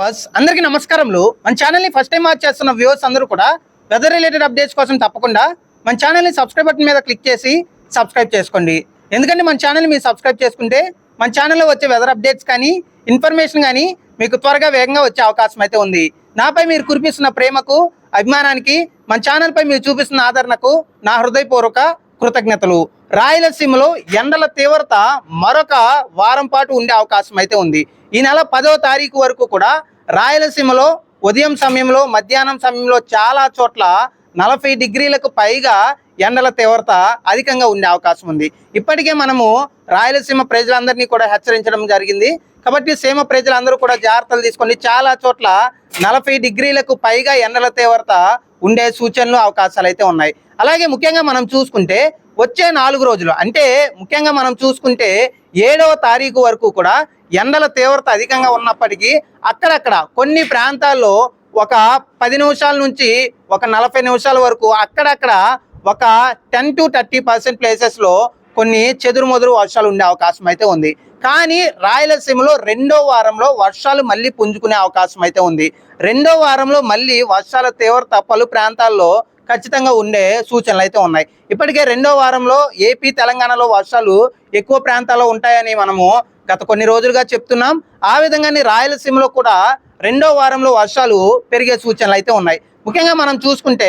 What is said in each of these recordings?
Viewers అందరికీ నమస్కారములు. మన ఛానల్ని ఫస్ట్ టైం వాచ్ చేస్తున్న వ్యూవర్స్ అందరూ కూడా వెదర్ రిలేటెడ్ అప్డేట్స్ కోసం తప్పకుండా మన ఛానల్ని సబ్స్క్రైబ్ బటన్ మీద క్లిక్ చేసి సబ్స్క్రైబ్ చేసుకోండి. ఎందుకంటే మన ఛానల్ని మీరు సబ్స్క్రైబ్ చేసుకుంటే మన ఛానల్లో వచ్చే వెదర్ అప్డేట్స్ కానీ ఇన్ఫర్మేషన్ కానీ మీకు త్వరగా వేగంగా వచ్చే అవకాశం అయితే ఉంది. నాపై మీరు కురిపిస్తున్న ప్రేమకు అభిమానానికి మన ఛానల్పై మీరు చూపిస్తున్న ఆదరణకు నా హృదయపూర్వక కృతజ్ఞతలు. రాయలసీమలో ఎండల తీవ్రత మరొక వారం పాటు ఉండే అవకాశం అయితే ఉంది. ఈ నెల పదవ తారీఖు వరకు కూడా రాయలసీమలో ఉదయం సమయంలో మధ్యాహ్నం సమయంలో చాలా చోట్ల నలభై డిగ్రీలకు పైగా ఎండల తీవ్రత అధికంగా ఉండే అవకాశం ఉంది. ఇప్పటికే మనము రాయలసీమ ప్రజలందరినీ కూడా హెచ్చరించడం జరిగింది. కాబట్టి సీమ ప్రజలందరూ కూడా జాగ్రత్తలు తీసుకోండి చాలా చోట్ల నలభై డిగ్రీలకు పైగా ఎండల తీవ్రత ఉండే సూచనలు అవకాశాలు అయితే ఉన్నాయి. అలాగే ముఖ్యంగా మనం చూసుకుంటే వచ్చే నాలుగు రోజులు అంటే ముఖ్యంగా మనం చూసుకుంటే ఏడవ తారీఖు వరకు కూడా ఎండల తీవ్రత అధికంగా ఉన్నప్పటికీ అక్కడక్కడ కొన్ని ప్రాంతాల్లో ఒక పది నిమిషాల నుంచి ఒక నలభై నిమిషాల వరకు అక్కడక్కడ ఒక టెన్ టు థర్టీ పర్సెంట్ ప్లేసెస్లో కొన్ని చెదురుమొదురు వర్షాలు ఉండే అవకాశం అయితే ఉంది. కానీ రాయలసీమలో రెండో వారంలో వర్షాలు మళ్ళీ పుంజుకునే అవకాశం అయితే ఉంది. రెండో వారంలో మళ్ళీ వర్షాల తీవ్రత పలు ప్రాంతాల్లో ఖచ్చితంగా ఉండే సూచనలు అయితే ఉన్నాయి. ఇప్పటికే రెండో వారంలో ఏపీ తెలంగాణలో వర్షాలు ఎక్కువ ప్రాంతాల్లో ఉంటాయని మనము గత కొన్ని రోజులుగా చెప్తున్నాం. ఆ విధంగానే రాయలసీమలో కూడా రెండో వారంలో వర్షాలు పెరిగే సూచనలు అయితే ఉన్నాయి. ముఖ్యంగా మనం చూసుకుంటే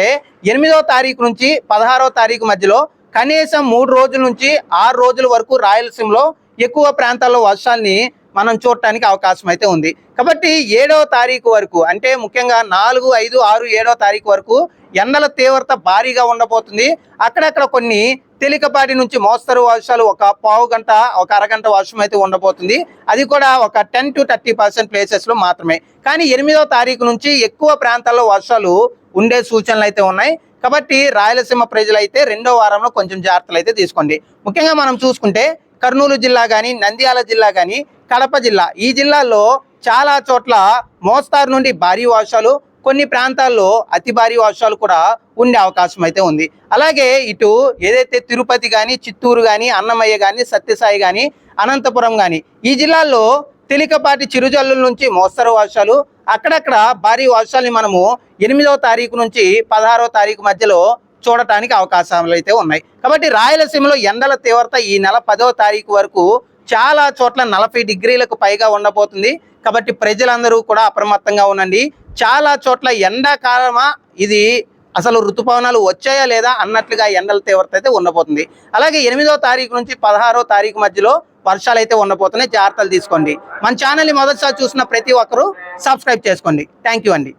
ఎనిమిదో తారీఖు నుంచి పదహారో తారీఖు మధ్యలో కనీసం మూడు రోజుల నుంచి ఆరు రోజుల వరకు రాయలసీమలో ఎక్కువ ప్రాంతాల్లో వర్షాన్ని మనం చూడటానికి అవకాశం అయితే ఉంది. కాబట్టి ఏడవ తారీఖు వరకు అంటే ముఖ్యంగా నాలుగు ఐదు ఆరు ఏడవ తారీఖు వరకు ఎండల తీవ్రత భారీగా ఉండబోతుంది. అక్కడక్కడ కొన్ని తేలికపాటి నుంచి మోస్తరు వర్షాలు ఒక పావు గంట ఒక అరగంట వర్షం అయితే ఉండబోతుంది. అది కూడా ఒక టెన్ టు థర్టీ పర్సెంట్ ప్లేసెస్లో మాత్రమే. కానీ ఎనిమిదవ తారీఖు నుంచి ఎక్కువ ప్రాంతాల్లో వర్షాలు ఉండే సూచనలు అయితే ఉన్నాయి. కాబట్టి రాయలసీమ ప్రజలైతే రెండో వారంలో కొంచెం జాగ్రత్తలు అయితే తీసుకోండి. ముఖ్యంగా మనం చూసుకుంటే కర్నూలు జిల్లా కానీ నంద్యాల జిల్లా కానీ కడప జిల్లా. ఈ జిల్లాలో చాలా చోట్ల మోస్తారు నుండి భారీ వర్షాలు కొన్ని ప్రాంతాల్లో అతి భారీ వర్షాలు కూడా ఉండే అవకాశం అయితే ఉంది. అలాగే ఇటు ఏదైతే తిరుపతి కానీ చిత్తూరు కానీ అన్నమయ్య కానీ సత్యసాయి కానీ అనంతపురం కానీ ఈ జిల్లాల్లో తేలికపాటి చిరుజల్లుల నుంచి మోస్తరు వర్షాలు. అక్కడక్కడ భారీ వర్షాలని మనము ఎనిమిదవ తారీఖు నుంచి పదహారవ తారీఖు మధ్యలో చూడటానికి అవకాశాలు అయితే ఉన్నాయి. కాబట్టి రాయలసీమలో ఎండల తీవ్రత ఈ నెల పదవ తారీఖు వరకు చాలా చోట్ల నలభై డిగ్రీలకు పైగా ఉండబోతుంది. కాబట్టి ప్రజలందరూ కూడా అప్రమత్తంగా ఉండండి. చాలా చోట్ల ఎండాకాలమా? ఇది అసలు ఋతుపవనాలు వచ్చాయా లేదా అన్నట్లుగా ఎండల తీవ్రత అయితే ఉండబోతుంది. అలాగే ఎనిమిదో తారీఖు నుంచి పదహారో తారీఖు మధ్యలో వర్షాలు అయితే ఉండబోతున్నాయి. జాగ్రత్తలు తీసుకోండి. మన ఛానల్ని మొదటిసారి చూసిన ప్రతి ఒక్కరూ సబ్స్క్రైబ్ చేసుకోండి. థ్యాంక్ యూ అండి.